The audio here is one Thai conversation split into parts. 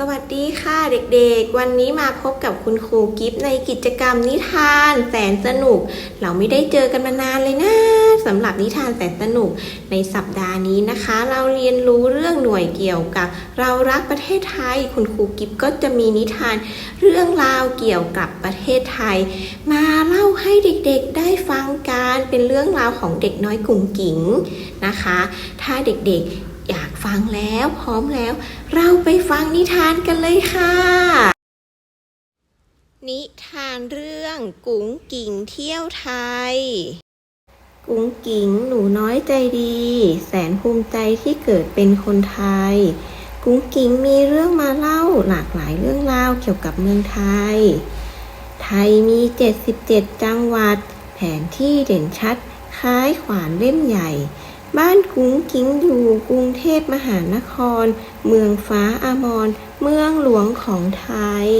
สวัสดีค่ะเด็กๆ วันนี้มาพบกับคุณครูกิฟต์ในกิจกรรมนิทานแสนสนุก เราไม่ได้เจอกันมานานเลยนะสำหรับนิทานแสนสนุก ในสัปดาห์นี้นะคะ เราเรียนรู้เรื่องหน่วยเกี่ยวกับ เรารักประเทศไทย คุณครูกิฟต์ก็จะมีนิทานเรื่องราวเกี่ยวกับประเทศไทย มาเล่าให้เด็กๆได้ฟังกันเป็นเรื่องราวของเด็กน้อยกุ๋งกิ๋งนะคะ ถ้าเด็กๆ ฟังแล้วพร้อมแล้ว เราไปฟังนิทานกันเลยค่ะ นิทานเรื่องกุ๋งกิ่งเที่ยวไทย กุ๋งกิ่งหนูน้อยใจดี แสนภูมิใจที่เกิดเป็นคนไทย กุ๋งกิ่งมีเรื่องมาเล่าหลากหลายเรื่องราวเกี่ยวกับเมืองไทย ไทยมี 77 จังหวัด แผนที่เด่นชัด คล้ายขวานเล่มใหญ่ บ้านกุ้งกิ้งอยู่กรุงเทพมหานคร เมืองฟ้าอามร เมืองหลวงของไทย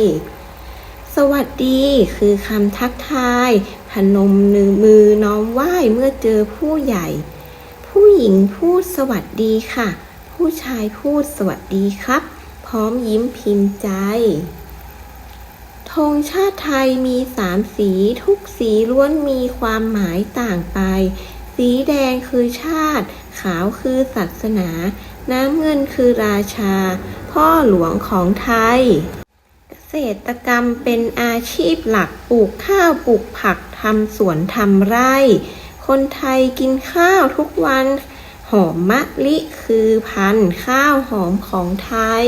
สวัสดีคือคำทักทาย พนมหนึ่งมือน้อมไหว้เมื่อเจอผู้ใหญ่ ผู้หญิงพูดสวัสดีค่ะ ผู้ชายพูดสวัสดีครับ พร้อมยิ้มพิมพ์ใจธงชาติไทยมีสามสีทุกสีล้วนมีความหมายต่างไป สีแดงคือชาติ ขาวคือศาสนา น้ำเงินคือราชา พ่อหลวงของไทย เกษตรกรรมเป็นอาชีพหลักปลูกข้าวปลูกผักทำสวนทำไร่ คนไทยกินข้าวทุกวัน หอมมะลิคือพันธุ์ข้าวหอมของไทย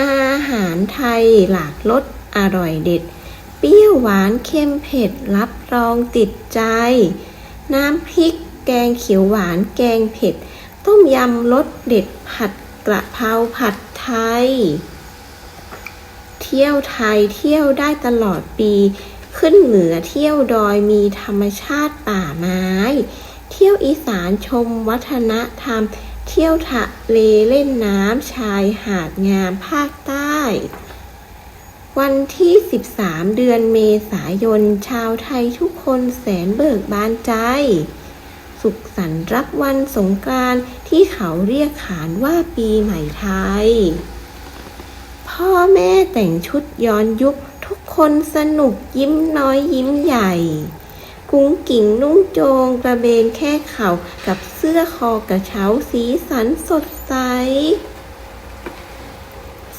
อาหารไทยหลากรสอร่อยเด็ด เปรี้ยวหวานเค็มเผ็ดรับรองติดใจ น้ำพริก แกงเขียวหวาน แกงเผ็ด ต้มยำรสเด็ดผัดกระเพราผัดไทย เที่ยวไทยเที่ยวได้ตลอดปี ขึ้นเหนือเที่ยวดอยมีธรรมชาติป่าไม้ เที่ยวอีสานชมวัฒนธรรม เที่ยวทะเลเล่นน้ำชายหาดงามภาคใต้ วันที่ 13 เดือนเมษายน ชาวไทยทุกคนแสนเบิกบานใจ สุขสันต์รับวันสงกรานต์ที่เขาเรียกขานว่าปีใหม่ไทย พ่อแม่แต่งชุดย้อนยุคทุกคนสนุกยิ้มน้อยยิ้มใหญ่ กุ้งกิ่งนุ่งโจงกระเบนแค่เข่ากับเสื้อคอกระเช้าสีสันสดใส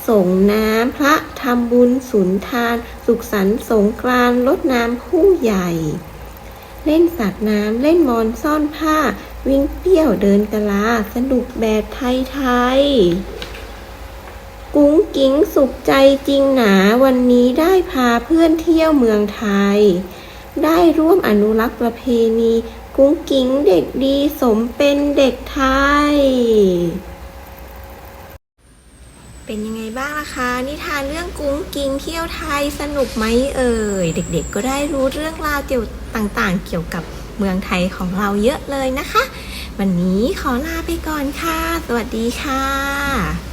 ส่งน้ำ พระทำบุญสุนทาน สุขสันต์สงกรานลดน้ำผู้ใหญ่ เล่นสัตว์น้ำ เล่นมอนซ่อนผ้า วิ่งเปี้ยวเดินกะลา สนุกแบบไทยๆ กุ้งกิ้งสุขใจจริงหนาวันนี้ได้พาเพื่อนเที่ยวเมืองไทย ได้ร่วมอนุรักษ์ประเพณี กุ้งกิ้งเด็กดีสมเป็นเด็กไทย เป็นยังไงบ้างล่ะคะ นิทานเรื่องกุ้งกิ้งเที่ยวไทยสนุกไหมเอ่ย เด็กๆ ก็ได้รู้เรื่องราวเกี่ยวต่างๆ เกี่ยวกับเมืองไทยของเราเยอะเลยนะคะ วันนี้ขอลาไปก่อนค่ะ สวัสดีค่ะ